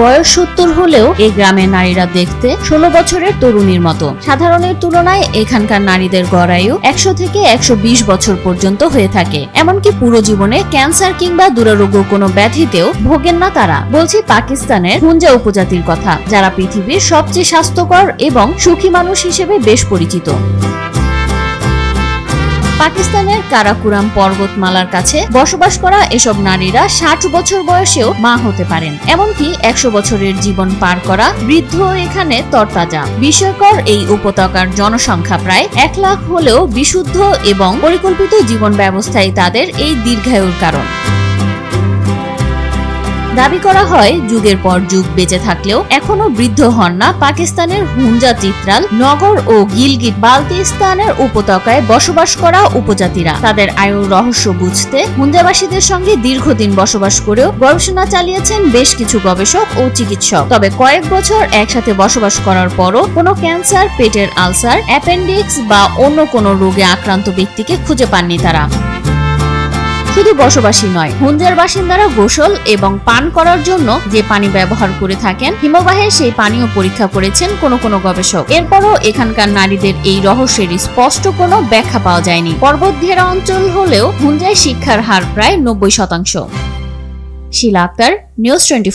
বয়স সত্তর হলেও এই গ্রামের নারীরা দেখতে ষোলো বছরের তরুণীর মতো। সাধারণের তুলনায় এখানকার নারীদের গড়ায়ু একশো থেকে একশো বিশ বছর পর্যন্ত হয়ে থাকে। এমনকি পুরো জীবনে ক্যান্সার কিংবা দুরারোগ্য কোনো ব্যাধিতেও ভোগেন না তারা। বলছি পাকিস্তানের হুঞ্জা উপজাতির কথা, যারা পৃথিবীর সবচেয়ে স্বাস্থ্যকর এবং সুখী মানুষ হিসেবে বেশ পরিচিত। পাকিস্তানের কারাকুরাম পর্বতমালার কাছে বসবাস করা এসব নারীরা ষাট বছর বয়সেও মা হতে পারেন। এমনকি একশো বছরের জীবন পার করা বৃদ্ধ এখানে তরতাজা। বিস্ময়কর এই উপত্যকার জনসংখ্যা প্রায় এক লাখ হলেও বিশুদ্ধ এবং পরিকল্পিত জীবন ব্যবস্থাই তাদের এই দীর্ঘায়ুর কারণ। দাবি করা হয়, যুগের পর যুগ বেঁচে থাকলেও এখনও বৃদ্ধ হন না পাকিস্তানের হুঞ্জা চিত্রাল নগর ও গিলগিট বালতিস্তানের উপত্যকায় বসবাস করা উপজাতিরা। তাদের আয়ুর রহস্য বুঝতে হুঞ্জাবাসীদের সঙ্গে দীর্ঘদিন বসবাস করেও গবেষণা চালিয়েছেন বেশ কিছু গবেষক ও চিকিৎসক। তবে কয়েক বছর একসাথে বসবাস করার পরও কোনো ক্যান্সার, পেটের আলসার, অ্যাপেন্ডিক্স বা অন্য কোনো রোগে আক্রান্ত ব্যক্তিকে খুঁজে পাননি তারা। শুধু বসবাসী নয় হুঞ্জার বাসিন্দারা গোসল এবং পান করার জন্য যে পানি ব্যবহার করে থাকেন হিমবাহে সেই পানিও পরীক্ষা করেছেন কোনো কোনো গবেষক। এরপরও এখানকার নারীদের এই রহস্যের স্পষ্ট কোনো ব্যাখ্যা পাওয়া যায়নি। পর্বত ঘেরা অঞ্চল হলেও হুঞ্জায় শিক্ষার হার প্রায় নব্বই শতাংশ। শিলা আক্তার, নিউজ টোয়েন্টি